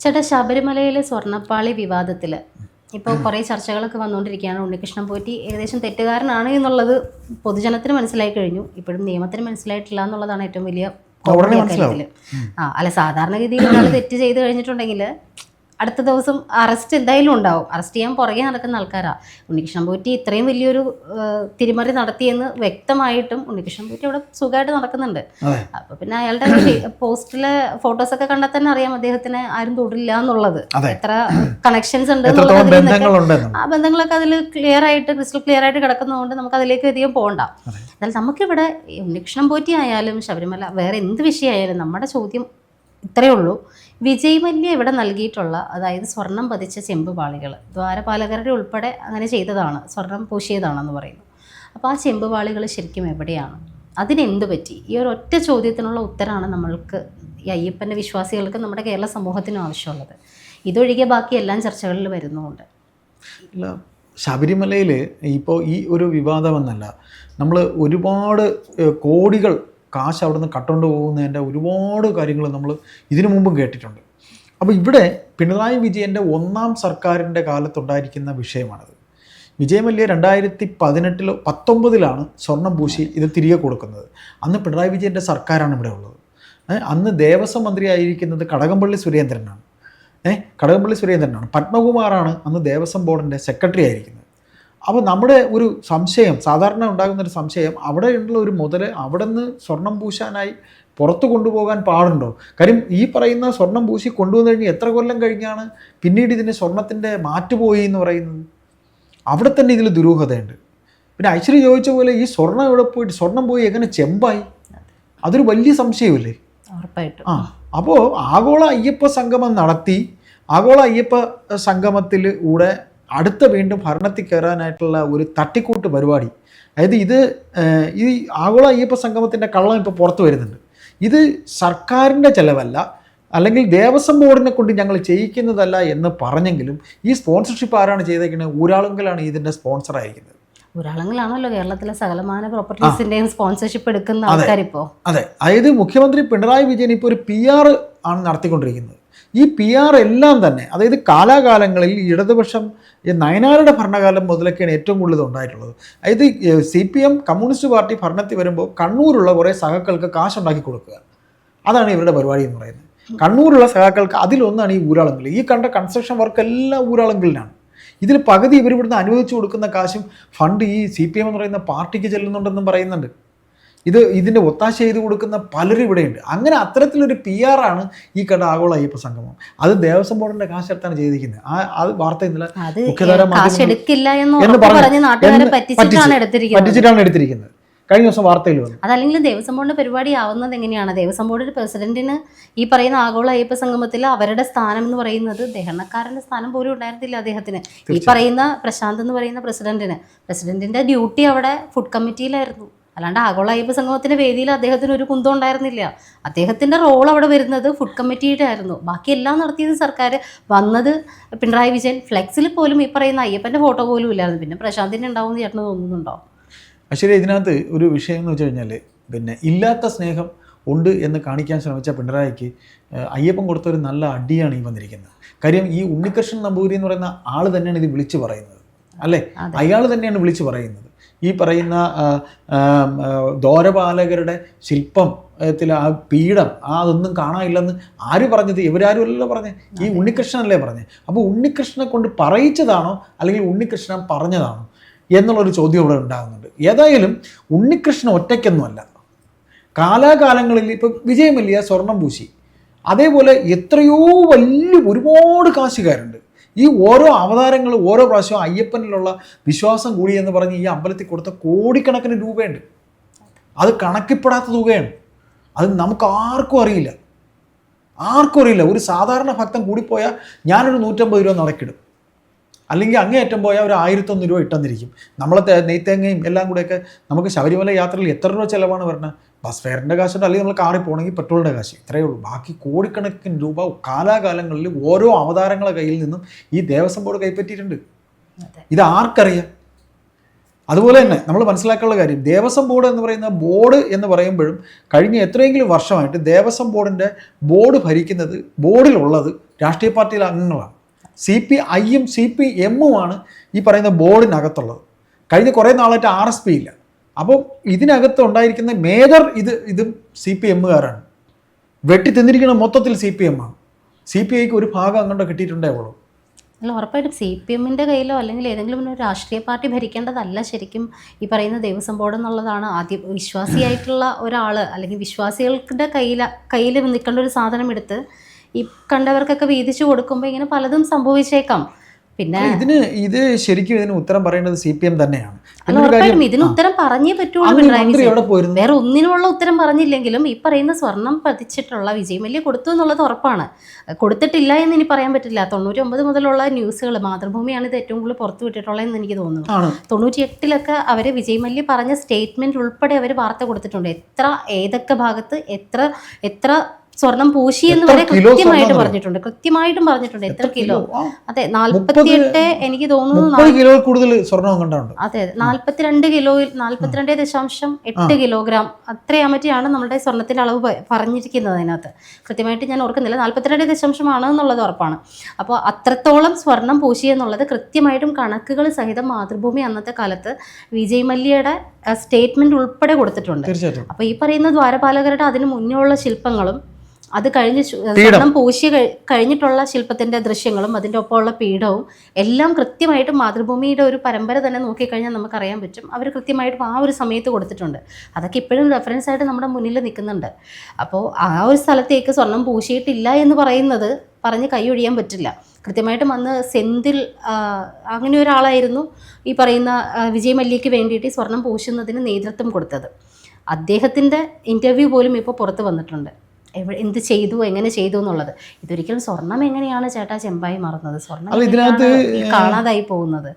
ചേട്ടാ ശബരിമലയിലെ സ്വർണപ്പാളി വിവാദത്തിൽ ഇപ്പോൾ കുറേ ചർച്ചകളൊക്കെ വന്നുകൊണ്ടിരിക്കുകയാണ് ഉണ്ണികൃഷ്ണൻ പോറ്റി ഏകദേശം തെറ്റുകാരനാണ് എന്നുള്ളത് പൊതുജനത്തിന് മനസ്സിലായി കഴിഞ്ഞു. ഇപ്പോഴും നിയമത്തിന് മനസ്സിലായിട്ടില്ല എന്നുള്ളതാണ് ഏറ്റവും വലിയ. ആ അല്ല സാധാരണഗതിയിൽ ഒരാൾ തെറ്റ് ചെയ്ത് കഴിഞ്ഞിട്ടുണ്ടെങ്കിൽ അടുത്ത ദിവസം അറസ്റ്റ് എന്തായാലും ഉണ്ടാവും. അറസ്റ്റ് ചെയ്യാൻ പുറകെ നടക്കുന്ന ആൾക്കാരാണ് ഉണ്ണികൃഷ്ണൻ പോറ്റി ഇത്രയും വലിയൊരു തിരിമറി നടത്തിയെന്ന് വ്യക്തമായിട്ടും ഉണ്ണികൃഷ്ണൻ പോറ്റി അവിടെ സുഖമായിട്ട് നടക്കുന്നുണ്ട്. അപ്പൊ പിന്നെ അയാളുടെ പോസ്റ്റിലെ ഫോട്ടോസൊക്കെ കണ്ടാൽ തന്നെ അറിയാം അദ്ദേഹത്തിന് ആരും തൊടില്ല എന്നുള്ളത്. എത്ര കണക്ഷൻസ് ഉണ്ട് ആ ബന്ധങ്ങളൊക്കെ അതിൽ ക്ലിയർ ആയിട്ട് ക്രിസ്റ്റൽ ക്ലിയർ ആയിട്ട് കിടക്കുന്നതുകൊണ്ട് നമുക്ക് അതിലേക്ക് അധികം പോകണ്ട. എന്നാൽ നമുക്കിവിടെ ഉണ്ണികൃഷ്ണൻ പോറ്റി ആയാലും ശബരിമല വേറെ എന്ത് വിഷയമായാലും നമ്മുടെ ചോദ്യം ഇത്രയേ ഉള്ളൂ. വിജയ് മല്യ ഇവിടെ നൽകിയിട്ടുള്ള അതായത് സ്വർണം പതിച്ച ചെമ്പ് പാളികൾ ദ്വാരപാലകരുടെ ഉൾപ്പെടെ അങ്ങനെ ചെയ്തതാണ് സ്വർണം പൂശിയതാണെന്ന് പറയുന്നു. അപ്പോൾ ആ ചെമ്പ് പാളികൾ ശരിക്കും എവിടെയാണ്? അതിനെന്ത് പറ്റി? ഈ ഒരു ഒറ്റ ചോദ്യത്തിനുള്ള ഉത്തരമാണ് നമ്മൾക്ക് ഈ അയ്യപ്പന്റെ വിശ്വാസികൾക്ക് നമ്മുടെ കേരള സമൂഹത്തിനും ആവശ്യമുള്ളത്. ഇതൊഴികെ ബാക്കി എല്ലാം ചർച്ചകളിൽ വരുന്നുമുണ്ട്. ശബരിമലയിൽ ഇപ്പോൾ ഈ ഒരു വിവാദമെന്നല്ല നമ്മൾ ഒരുപാട് കോടികൾ കാശ് അവിടെ നിന്ന് കട്ടുകൊണ്ട് പോകുന്നതിന്റെ ഒരുപാട് കാര്യങ്ങൾ നമ്മൾ ഇതിനു മുമ്പും കേട്ടിട്ടുണ്ട്. അപ്പോൾ ഇവിടെ പിണറായി വിജയന്റെ ഒന്നാം സർക്കാരിന്റെ കാലത്തുണ്ടായിരിക്കുന്ന വിഷയമാണത്. വിജയമല്യ രണ്ടായിരത്തി പതിനെട്ടിലോ പത്തൊമ്പതിലാണ് സ്വർണം പൂശി ഇത് തിരികെ കൊടുക്കുന്നത്. അന്ന് പിണറായി വിജയന്റെ സർക്കാരാണ് ഇവിടെ ഉള്ളത്. അന്ന് ദേവസ്വം മന്ത്രിയായിരിക്കുന്നത് കടകംപള്ളി സുരേന്ദ്രനാണ്. ഏഹ് കടകംപള്ളി സുരേന്ദ്രനാണ്. പത്മകുമാറാണ് അന്ന് ദേവസ്വം ബോർഡിന്റെ സെക്രട്ടറി ആയിരിക്കുന്നത്. അപ്പോൾ നമ്മുടെ ഒരു സംശയം സാധാരണ ഉണ്ടാകുന്ന ഒരു സംശയം അവിടെയുള്ള ഒരു മുതൽ അവിടെ നിന്ന് സ്വർണം പൂശാനായി പുറത്ത് കൊണ്ടുപോകാൻ പാടുണ്ടോ? കാര്യം ഈ പറയുന്ന സ്വർണം പൂശി കൊണ്ടുവന്നു കഴിഞ്ഞ് എത്ര കൊല്ലം കഴിഞ്ഞാണ് പിന്നീട് ഇതിന് സ്വർണത്തിന്റെ മാറ്റുപോയി എന്ന് പറയുന്നത്? അവിടെ തന്നെ ഇതിൽ ദുരൂഹതയുണ്ട്. പിന്നെ ഐശ്വര്യ ചോദിച്ച പോലെ ഈ സ്വർണം എവിടെ പോയിട്ട് സ്വർണം പോയി എങ്ങനെ ചെമ്പായി? അതൊരു വലിയ സംശയമല്ലേ? ഉറപ്പായിട്ടും. ആ അപ്പോൾ ആഗോള അയ്യപ്പ സംഗമം നടത്തി ആഗോള അയ്യപ്പ സംഗമത്തിൽ കൂടെ അടുത്ത വീണ്ടും ഭരണത്തിൽ കയറാനായിട്ടുള്ള ഒരു തട്ടിക്കൂട്ട് പരിപാടി. അതായത് ഇത് ഈ ആഗോള അയ്യപ്പ സംഗമത്തിന്റെ കള്ളം ഇപ്പോൾ പുറത്തു വരുന്നുണ്ട്. ഇത് സർക്കാരിന്റെ ചിലവല്ല അല്ലെങ്കിൽ ദേവസ്വം ബോർഡിനെ കൊണ്ട് ഞങ്ങൾ ചെയ്യിക്കുന്നതല്ല എന്ന് പറഞ്ഞെങ്കിലും ഈ സ്പോൺസർഷിപ്പ് ആരാണ് ചെയ്തേക്കുന്നത് ഊരാളുങ്കലാണ് ഇതിന്റെ സ്പോൺസർ ആയിരിക്കുന്നത്. കേരളത്തിലെ സകലമാന പ്രോപ്പർട്ടീസിന്റെയും സ്പോൺസർഷിപ്പ് എടുക്കുന്ന ആൾക്കാരിപ്പോ? അതെ. അതായത് മുഖ്യമന്ത്രി പിണറായി വിജയൻ ഇപ്പോൾ ഒരു പി ആർ ആണ് നടത്തിക്കൊണ്ടിരിക്കുന്നത്. ഈ പി ആർ എല്ലാം തന്നെ അതായത് കാലാകാലങ്ങളിൽ ഇടതുപക്ഷം നയനാരുടെ ഭരണകാലം മുതലൊക്കെയാണ് ഏറ്റവും കൂടുതൽ ഉണ്ടായിട്ടുള്ളത്. അതായത് C P M communist party ഭരണത്തിൽ വരുമ്പോൾ കണ്ണൂരുള്ള കുറേ സഹക്കൾക്ക് കാശുണ്ടാക്കി കൊടുക്കുക. അതാണ് ഇവരുടെ പരിപാടി എന്ന് പറയുന്നത്. കണ്ണൂരുള്ള സഹാക്കൾക്ക് അതിലൊന്നാണ് ഈ ഊരാളങ്കൽ. ഈ കണ്ട കൺസ്ട്രക്ഷൻ വർക്ക് എല്ലാം ഊരാളങ്കലിനാണ്. ഇതിൽ പകുതി ഇവർ ഇവിടുന്ന് അനുവദിച്ചു കൊടുക്കുന്ന കാശും ഫണ്ട് ഈ സി പി എം എന്ന് പറയുന്ന പാർട്ടിക്ക് ചെല്ലുന്നുണ്ടെന്നും പറയുന്നുണ്ട്. ഇത് ഇതിന്റെ ഒത്താശ ചെയ്ത് കൊടുക്കുന്ന പലരും ഇവിടെയുണ്ട്. അങ്ങനെ അത്തരത്തിലൊരു പി ആർ ആണ് ഈ കണ്ട ആഗോള അയ്യപ്പ സംഗമം. അത് ദേവസ്വം ബോർഡിന്റെ കാശെടുത്താണ് ചെയ്തിരിക്കുന്നത്. ആ അത് വാർത്ത ഇന്നലെ മുഖ്യധാര എന്ന് പറഞ്ഞു. പറ്റിച്ചിട്ടാണ് എടുത്തിരിക്കുന്നത്. കഴിഞ്ഞ ദിവസം വാർത്തയിൽ വന്നു. അതല്ലെങ്കിൽ ദേവസ്വം ബോർഡിന്റെ പരിപാടി ആവുന്നത് എങ്ങനെയാണ്? ദേവസ്വം ബോർഡിന്റെ പ്രസിഡന്റിന് ഈ പറയുന്ന ആഗോള അയ്യപ്പ സംഗമത്തിൽ അവരുടെ സ്ഥാനം എന്ന് പറയുന്നത് ദഹനക്കാരന്റെ സ്ഥാനം പോലും ഉണ്ടായിരുന്നില്ല അദ്ദേഹത്തിന്. ഈ പറയുന്ന പ്രശാന്ത് എന്ന് പറയുന്ന പ്രസിഡന്റിന്. പ്രസിഡന്റിന്റെ ഡ്യൂട്ടി അവിടെ ഫുഡ് കമ്മിറ്റിയിലായിരുന്നു. അല്ലാണ്ട് ആഗോള അയ്യപ്പ സംഗമത്തിന്റെ വേദിയിൽ അദ്ദേഹത്തിന് ഒരു കുന്തം ഉണ്ടായിരുന്നില്ല. അദ്ദേഹത്തിന്റെ റോൾ അവിടെ വരുന്നത് ഫുഡ് കമ്മിറ്റിയുടെ ആയിരുന്നു. ബാക്കി എല്ലാം നടത്തിയത് സർക്കാർ വന്നത് പിണറായി വിജയൻ. ഫ്ലെക്സിൽ പോലും ഈ പറയുന്ന അയ്യപ്പന്റെ ഫോട്ടോ പോലും ഇല്ലായിരുന്നു. പിന്നെ പ്രശാന്തിന് ഉണ്ടാവും എന്ന് ചേട്ടന് തോന്നുന്നുണ്ടോ? പക്ഷേ ഇതിനകത്ത് ഒരു വിഷയം എന്ന് വെച്ച് കഴിഞ്ഞാൽ പിന്നെ ഇല്ലാത്ത സ്നേഹം ഉണ്ട് എന്ന് കാണിക്കാൻ ശ്രമിച്ച പിണറായിക്ക് അയ്യപ്പൻ കൊടുത്ത ഒരു നല്ല അടിയാണ് ഈ വന്നിരിക്കുന്നത്. കാര്യം ഈ ഉണ്ണികൃഷ്ണൻ നമ്പൂരി എന്ന് പറയുന്ന ആൾ തന്നെയാണ് ഇത് വിളിച്ചു പറയുന്നത്. അല്ലേ? അയാൾ തന്നെയാണ് വിളിച്ചു പറയുന്നത്. ഈ പറയുന്ന ദോരപാലകരുടെ ശില്പം ത്തിൽ ആ പീഠം ആ അതൊന്നും കാണാനില്ലെന്ന് ആര് പറഞ്ഞത്? ഇവരാരും അല്ലല്ലോ പറഞ്ഞത് ഈ ഉണ്ണികൃഷ്ണനല്ലേ പറഞ്ഞത് അപ്പോൾ ഉണ്ണികൃഷ്ണനെ കൊണ്ട് പറയിച്ചതാണോ? അല്ലെങ്കിൽ ഉണ്ണികൃഷ്ണൻ പറഞ്ഞതാണോ? എന്നുള്ളൊരു ചോദ്യം ഇവിടെ ഉണ്ടാകുന്നുണ്ട്. ഏതായാലും ഉണ്ണികൃഷ്ണൻ ഒറ്റയ്ക്കൊന്നുമല്ല കാലാകാലങ്ങളിൽ ഇപ്പം വിജയമല്ലിയ സ്വർണം പൂശി. അതേപോലെ എത്രയോ വലിയ ഒരുപാട് കാശുകാരുണ്ട്. ഈ ഓരോ അവതാരങ്ങൾ ഓരോ പ്രാവശ്യവും അയ്യപ്പനിലുള്ള വിശ്വാസം കൂടി എന്ന് പറഞ്ഞ് ഈ അമ്പലത്തിൽ കൊടുത്ത കോടിക്കണക്കിന് രൂപയുണ്ട്. അത് കണക്കിപ്പെടാത്ത തുകയാണ്. അത് നമുക്ക് ആർക്കും അറിയില്ല. ആർക്കും അറിയില്ല. ഒരു സാധാരണ ഭക്തൻ കൂടിപ്പോയാൽ ഞാനൊരു നൂറ്റമ്പത് രൂപ നടക്കിടും. അല്ലെങ്കിൽ അങ്ങേയറ്റം പോയാൽ ഒരു ആയിരത്തൊന്ന് രൂപ ഇട്ടെന്നിരിക്കും. നമ്മളെ നെയ്ത്തേങ്ങയും എല്ലാം കൂടെയൊക്കെ നമുക്ക് ശബരിമല യാത്രയിൽ എത്ര രൂപ ചിലവാണ് പറഞ്ഞത് ബസ് ഫെയറിന്റെ കാശുണ്ട് അല്ലെങ്കിൽ നമ്മൾ കാറിൽ പോകണമെങ്കിൽ പെട്രോളിന്റെ കാശ്. ഇത്രയേ ഉള്ളൂ. ബാക്കി കോടിക്കണക്കിന് രൂപ കാലാകാലങ്ങളിൽ ഓരോ അവതാരങ്ങളെ കയ്യിൽ നിന്നും ഈ ദേവസ്വം ബോർഡ് കൈപ്പറ്റിയിട്ടുണ്ട്. ഇത് ആർക്കറിയാം? അതുപോലെ തന്നെ നമ്മൾ മനസ്സിലാക്കാനുള്ള കാര്യം ദേവസ്വം ബോർഡ് എന്ന് പറയുന്ന ബോർഡ് എന്ന് പറയുമ്പോഴും കഴിഞ്ഞ എത്രയെങ്കിലും വർഷമായിട്ട് ദേവസ്വം ബോർഡിന്റെ ബോർഡ് ഭരിക്കുന്നത് ബോർഡിലുള്ളത് രാഷ്ട്രീയ പാർട്ടിയിലെ അംഗങ്ങളാണ്. സി പി ഐയും സി പി എമ്മുമാണ് ഈ പറയുന്ന ബോർഡിനകത്തുള്ളത്. കഴിഞ്ഞ കുറേ നാളായിട്ട് ആർ എസ് പി ഇല്ല. അപ്പോൾ ഇതിനകത്ത് ഉണ്ടായിരിക്കുന്ന മേജർ ഇത് ഇതും സി പി എമ്മുകാരാണ് വെട്ടി തിന്നിരിക്കുന്ന മൊത്തത്തിൽ സി പി എമ്മാണ് സി പി ഐക്ക് ഒരു ഭാഗം അങ്ങോട്ട് കിട്ടിയിട്ടുണ്ടേ ഉള്ളൂ. അല്ല ഉറപ്പായിട്ടും സി പി എമ്മിന്റെ കയ്യിലോ അല്ലെങ്കിൽ ഏതെങ്കിലും ഒരു രാഷ്ട്രീയ പാർട്ടി ഭരിക്കേണ്ടതല്ല ശരിക്കും ഈ പറയുന്ന ദേവസ്വം ബോർഡ് എന്നുള്ളതാണ് ആദ്യം വിശ്വാസിയായിട്ടുള്ള ഒരാൾ അല്ലെങ്കിൽ വിശ്വാസികളുടെ കയ്യിൽ കയ്യിൽ നിൽക്കേണ്ട ഒരു സാധനം എടുത്ത് ഈ കണ്ടവർക്കൊക്കെ വീതിച്ചു കൊടുക്കുമ്പോൾ ഇങ്ങനെ പലതും സംഭവിച്ചേക്കാം. പിന്നെ ഇതിന് ഇത് ശരിക്കും ഇതിന് ഉത്തരം പറയേണ്ടത് സി പി എം തന്നെയാണ്. ഇതിന് ഉത്തരം പറഞ്ഞേ പറ്റുള്ളൂ വേറെ ഒന്നിനുള്ള ഉത്തരം പറഞ്ഞില്ലെങ്കിലും ഈ പറയുന്ന സ്വർണം പതിച്ചിട്ടുള്ള വിജയ് മല്യ കൊടുത്തു എന്നുള്ളത് ഉറപ്പാണ്. കൊടുത്തിട്ടില്ല എന്ന് ഇനി പറയാൻ പറ്റില്ല. തൊണ്ണൂറ്റി ഒമ്പത് മുതലുള്ള ന്യൂസുകൾ മാതൃഭൂമിയാണ് ഇത് ഏറ്റവും കൂടുതൽ പുറത്തു വിട്ടിട്ടുള്ളതെന്ന് എനിക്ക് തോന്നുന്നു. തൊണ്ണൂറ്റി എട്ടിലൊക്കെ അവർ വിജയ് മല്യ പറഞ്ഞ സ്റ്റേറ്റ്മെന്റ് ഉൾപ്പെടെ അവർ വാർത്ത കൊടുത്തിട്ടുണ്ട്. എത്ര ഏതൊക്കെ ഭാഗത്ത് എത്ര എത്ര സ്വർണം പൂശി എന്ന് വരെ കൃത്യമായിട്ട് പറഞ്ഞിട്ടുണ്ട്. കൃത്യമായിട്ടും പറഞ്ഞിട്ടുണ്ട്. എത്ര കിലോ? അതെ നാല്പത്തിയെട്ട് എനിക്ക് തോന്നുന്നു കൂടുതൽ സ്വർണം അതെ അതെ. നാല്പത്തിരണ്ട് കിലോയിൽ നാല്പത്തിരണ്ട് ദശാംശം എട്ട് കിലോഗ്രാം. അത്രയാമറ്റിയാണ് നമ്മുടെ സ്വർണത്തിന്റെ അളവ് പറഞ്ഞിരിക്കുന്നത് അതിനകത്ത്. കൃത്യമായിട്ട് ഞാൻ ഓർക്കുന്നില്ല. നാല്പത്തിരണ്ട് ദശാംശമാണ് എന്നുള്ളത് ഉറപ്പാണ്. അപ്പോൾ അത്രത്തോളം സ്വർണം പൂശി എന്നുള്ളത് കൃത്യമായിട്ടും കണക്കുകൾ സഹിതം മാതൃഭൂമി അന്നത്തെ കാലത്ത് വിജയ് മല്യയുടെ സ്റ്റേറ്റ്മെന്റ് ഉൾപ്പെടെ കൊടുത്തിട്ടുണ്ട്. അപ്പൊ അപ്പോൾ ഈ പറയുന്ന ദ്വാരപാലകരുടെ അതിന് മുന്നേ ഉള്ള ശില്പങ്ങളും അത് കഴിഞ്ഞ് സ്വർണം പൂശി കഴിഞ്ഞിട്ടുള്ള ശില്പത്തിന്റെ ദൃശ്യങ്ങളും അതിന്റെ ഒപ്പമുള്ള പീഠവും എല്ലാം കൃത്യമായിട്ട് മാതൃഭൂമിയുടെ ഒരു പരമ്പര തന്നെ നോക്കിക്കഴിഞ്ഞാൽ നമുക്കറിയാൻ പറ്റും. അവർ കൃത്യമായിട്ടും ആ ഒരു സമയത്ത് കൊടുത്തിട്ടുണ്ട്. അതൊക്കെ ഇപ്പോഴും റെഫറൻസ് ആയിട്ട് നമ്മുടെ മുന്നിൽ നിൽക്കുന്നുണ്ട്. അപ്പോൾ ആ ഒരു സ്ഥലത്തേക്ക് സ്വർണം പൂശിയിട്ടില്ല എന്ന് പറയുന്നത് പറഞ്ഞ് കൈ ഒഴിയാൻ പറ്റില്ല. കൃത്യമായിട്ടും അന്ന് സെന്തിൽ അങ്ങനെ ഒരാളായിരുന്നു ഈ പറയുന്ന വിജയ് മല്യയ്ക്ക് വേണ്ടിയിട്ട് സ്വർണം പൂശുന്നതിന് നേതൃത്വം കൊടുത്തത്. അദ്ദേഹത്തിന്റെ ഇന്റർവ്യൂ പോലും ഇപ്പോൾ പുറത്ത് വന്നിട്ടുണ്ട്. എന്ത് ചെയ്തു എങ്ങനെ ചെയ്തു എന്നുള്ളത്. ഇതൊരിക്കലും സ്വർണം എങ്ങനെയാണ് ചേട്ടാ ചെമ്പായി മാറുന്നത്? സ്വർണം ഇതിനകത്ത് കാണാതായി പോകുന്നത്?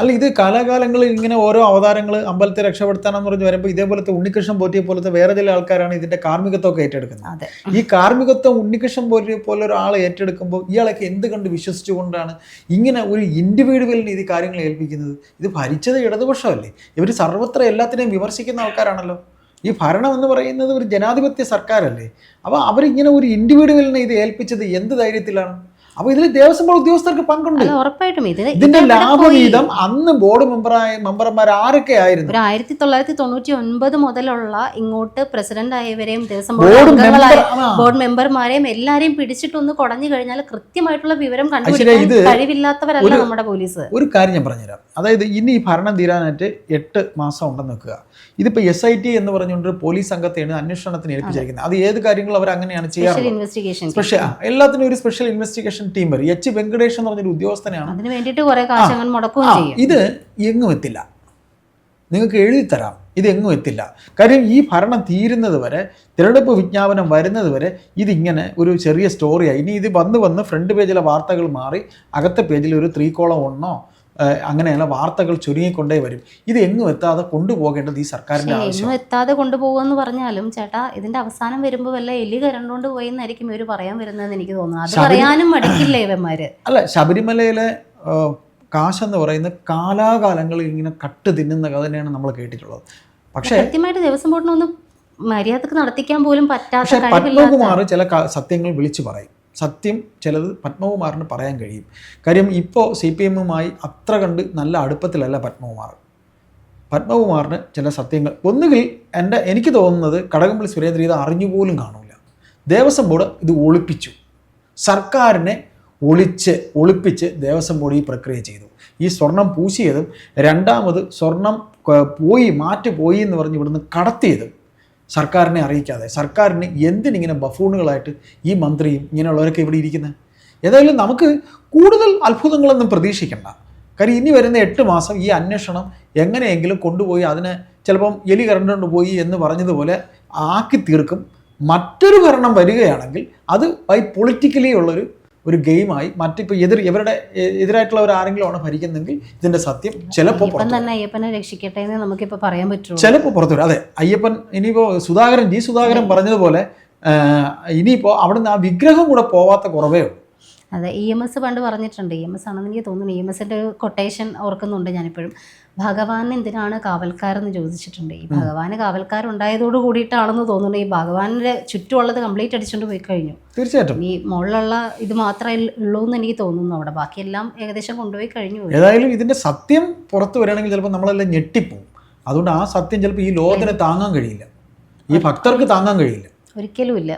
അല്ല ഇത് കാലാകാലങ്ങളിൽ ഇങ്ങനെ ഓരോ അവതാരങ്ങൾ അമ്പലത്തെ രക്ഷപ്പെടുത്താനെന്ന് പറഞ്ഞ് വരുമ്പോൾ ഇതേപോലത്തെ ഉണ്ണികൃഷ്ണൻ പോറ്റിയെ പോലത്തെ വേറെ ചില ആൾക്കാരാണ് ഇതിന്റെ കാർമ്മികത്വമൊക്കെ ഏറ്റെടുക്കുന്നത്. ഈ കാർമ്മികത്വം ഉണ്ണികൃഷ്ണൻ പോറ്റിയെ പോലെ ഒരാൾ ഏറ്റെടുക്കുമ്പോൾ ഇയാളൊക്കെ എന്ത് കണ്ട് വിശ്വസിച്ചുകൊണ്ടാണ് ഇങ്ങനെ ഒരു ഇൻഡിവിജ്വലിന് ഇത് കാര്യങ്ങൾ ഏൽപ്പിക്കുന്നത്? ഇത് ഭരിച്ചത് ഇടതുപക്ഷമല്ലേ? ഇവർ സർവത്ര എല്ലാത്തിനെയും വിമർശിക്കുന്ന ആൾക്കാരാണല്ലോ. ഈ ഭരണം എന്ന് പറയുന്നത് ഒരു ജനാധിപത്യ സർക്കാരല്ലേ? അപ്പോൾ അവരിങ്ങനെ ഒരു ഇൻഡിവിജ്വലിനെ ഇത് ഏൽപ്പിച്ചത് എന്ത് ധൈര്യത്തിലാണ്? അപ്പോൾ ഇതിൽ ദേവസ്വം ബോർഡ് ഉദ്യോഗസ്ഥർക്ക് പങ്കുണ്ട്. ഉറപ്പായിട്ടും ഇത് ഇതിന്റെ ലാഭവീതം അന്ന് ബോർഡ് മെമ്പറായ മെമ്പർമാർ ആരൊക്കെ ആയിരുന്നു ആയിരത്തി തൊള്ളായിരത്തി തൊണ്ണൂറ്റി ഒൻപത് മുതലുള്ള ഇങ്ങോട്ട് പ്രസിഡന്റ് ആയവരെയും ദേവസ്വം ബോർഡ് ബോർഡ് മെമ്പർമാരെയും എല്ലാരെയും പിടിച്ചിട്ടൊന്ന് കുടഞ്ഞു കഴിഞ്ഞാൽ കൃത്യമായിട്ടുള്ള വിവരം കണ്ടുപിടിക്കാൻ കഴിവില്ലാത്തവരല്ല നമ്മുടെ പോലീസ്. ഒരു കാര്യം ഞാൻ പറഞ്ഞുതരാം. അതായത് ഇനി ഈ ഭരണം തീരാനായിട്ട് എട്ട് മാസം ഉണ്ടെന്ന് വെക്കുക. ഇതിപ്പോ എസ് ഐ ടി എന്ന് പറഞ്ഞുകൊണ്ട് പോലീസ് സംഘത്തെയാണ് അന്വേഷണത്തിന് ഏൽപ്പിച്ചിരിക്കുന്നത്. അത്. ഏത് കാര്യങ്ങളും അവർ അങ്ങനെയാണ് ചെയ്യാറ് സ്പെഷ്യൽ എല്ലാത്തിനും ഒരു സ്പെഷ്യൽ ഇൻവെസ്റ്റിഗേഷൻ ടീം വരും. എച്ച് വെങ്കടേഷ് എന്ന് പറഞ്ഞൊരു ഉദ്യോഗസ്ഥനെയാണ്. അതിന് വേണ്ടിയിട്ട് കുറേ മുടക്കുകയും ചെയ്യും. ഇത് എങ്ങും എത്തില്ല. നിങ്ങൾക്ക് എഴുതി തരാം ഇത് എങ്ങും എത്തില്ല. കാര്യം ഈ ഭരണം തീരുന്നത് വരെ തിരഞ്ഞെടുപ്പ് വിജ്ഞാപനം വരുന്നത് വരെ ഇതിങ്ങനെ ഒരു ചെറിയ സ്റ്റോറിയായി ഇനി ഇത് വന്ന് വന്ന് ഫ്രണ്ട് പേജിലെ വാർത്തകൾ മാറി അകത്തെ പേജിൽ ഒരു ത്രീ കോളം ഒന്നോ അങ്ങനെയുള്ള വാർത്തകൾ ചുരുങ്ങിക്കൊണ്ടേ വരും. ഇത് എങ്ങും എത്താതെ കൊണ്ടുപോകേണ്ടത് ഈ സർക്കാരിന്റെ ആവശ്യം. എങ്ങും എത്താതെ കൊണ്ടുപോകുമെന്ന് പറഞ്ഞാലും ചേട്ടാ ഇതിന്റെ അവസാനം വരുമ്പോൾ വല്ല എലി കരണ്ടോണ്ട് പോയെന്നായിരിക്കും ഇവർ പറയാൻ വരുന്നതെന്ന് എനിക്ക് തോന്നുന്നു. അത് പറയാനും മടിക്കില്ല ഇവന്മാര്? അല്ല ശബരിമലയിലെ കാശെന്ന് പറയുന്ന കാലാകാലങ്ങളിൽ ഇങ്ങനെ കട്ട് തിന്നുന്ന കഥനെയാണ് നമ്മൾ കേട്ടിട്ടുള്ളത്. പക്ഷേ കൃത്യമായിട്ട് ദേവസ്വം ബോർഡിനൊന്നും മര്യാദയ്ക്ക് നടത്തിക്കാൻ പോലും പറ്റാത്ത പത്മകുമാർ ചില സത്യങ്ങൾ വിളിച്ചു പറയും. സത്യം ചിലത് പത്മകുമാറിന് പറയാൻ കഴിയും. കാര്യം ഇപ്പോൾ സി പി എമ്മുമായി അത്ര കണ്ട് നല്ല അടുപ്പത്തിലല്ല പത്മകുമാർ. പത്മകുമാറിന് ചില സത്യങ്ങൾ. ഒന്നുകിൽ എന്റെ എനിക്ക് തോന്നുന്നത് കടകംപള്ളി സുരേന്ദ്രൻ ഇത് അറിഞ്ഞുപോലും കാണൂല. ദേവസ്വം ബോർഡ് ഇത് ഒളിപ്പിച്ചു. സർക്കാരിനെ ഒളിച്ച് ഒളിപ്പിച്ച് ദേവസ്വം ബോർഡ് ഈ പ്രക്രിയ ചെയ്തു. ഈ സ്വർണം പൂശിയതും രണ്ടാമത് സ്വർണം പോയി മാറ്റി പോയി എന്ന് പറഞ്ഞ് ഇവിടുന്ന് കടത്തിയതും സർക്കാരിനെ അറിയിക്കാതെ സർക്കാരിന് എന്തിനിങ്ങനെ ബഫൂണുകളായിട്ട് ഈ മന്ത്രിയും ഇങ്ങനെയുള്ളവരൊക്കെ ഇവിടെ ഇരിക്കുന്നത്? ഏതായാലും നമുക്ക് കൂടുതൽ അത്ഭുതങ്ങളൊന്നും പ്രതീക്ഷിക്കണ്ട. കാര്യം ഇനി വരുന്ന എട്ട് മാസം ഈ അന്വേഷണം എങ്ങനെയെങ്കിലും കൊണ്ടുപോയി അതിനെ ചിലപ്പം എലി കരണ്ടുകൊണ്ട് പോയി എന്ന് പറഞ്ഞതുപോലെ ആക്കി തീർക്കും മറ്റൊരു ഭരണം വരികയാണെങ്കിൽ അത് ബൈ പൊളിറ്റിക്കലി ഉള്ളൊരു ഒരു ഗെയിമായി മറ്റിപ്പോൾ എതിർ ഇവരുടെ എതിരായിട്ടുള്ള ആരെങ്കിലും ആണ് ഭരിക്കുന്നെങ്കിൽ ഇതിന്റെ സത്യം ചിലപ്പോൾ ഇപ്പം തന്നെ അയ്യപ്പനെ രക്ഷിക്കട്ടെ എന്ന് നമുക്കിപ്പോ പറയാൻ പറ്റും ചിലപ്പോൾ പുറത്തു വരും അതെ അയ്യപ്പൻ ഇനിയിപ്പോൾ സുധാകരൻ ജി സുധാകരൻ പറഞ്ഞതുപോലെ ഇനിയിപ്പോൾ അവിടുന്ന് ആ വിഗ്രഹം കൂടെ പോവാത്ത കുറവേ ഉള്ളൂ. അതെ ഇ എം എസ് പണ്ട് പറഞ്ഞിട്ടുണ്ട്. ഇ എം എസ് ആണെന്ന് എനിക്ക് തോന്നുന്നു. ഇ എം എസിന്റെ ഒരു കൊട്ടേഷൻ ഓർക്കുന്നുണ്ട് ഞാനിപ്പോഴും. ഭഗവാൻ എന്തിനാണ് കാവൽക്കാരെന്ന് ചോദിച്ചിട്ടുണ്ട്? ഈ ഭഗവാന് കാവൽക്കാരുണ്ടായതോട് കൂടിയിട്ടാണെന്ന് തോന്നുന്നു. ഈ ഭഗവാന്റെ ചുറ്റുമുള്ളത് കംപ്ലീറ്റ് അടിച്ചുകൊണ്ട് പോയി കഴിഞ്ഞു. തീർച്ചയായിട്ടും. ഈ മുകളിലുള്ള ഇത് മാത്രമേ ഉള്ളൂ എന്ന് എനിക്ക് തോന്നുന്നു അവിടെ. ബാക്കിയെല്ലാം ഏകദേശം കൊണ്ടുപോയി കഴിഞ്ഞു. ഏതായാലും ഇതിന്റെ സത്യം പുറത്തു വരികയാണെങ്കിൽ ചിലപ്പോൾ നമ്മളെല്ലാം ഞെട്ടിപ്പോവും. അതുകൊണ്ട് ആ സത്യം ചിലപ്പോൾ ഈ ലോകത്തിന് താങ്ങാൻ കഴിയില്ല. ഈ ഭക്തർക്ക് താങ്ങാൻ കഴിയില്ല. ഒരിക്കലും ഇല്ല.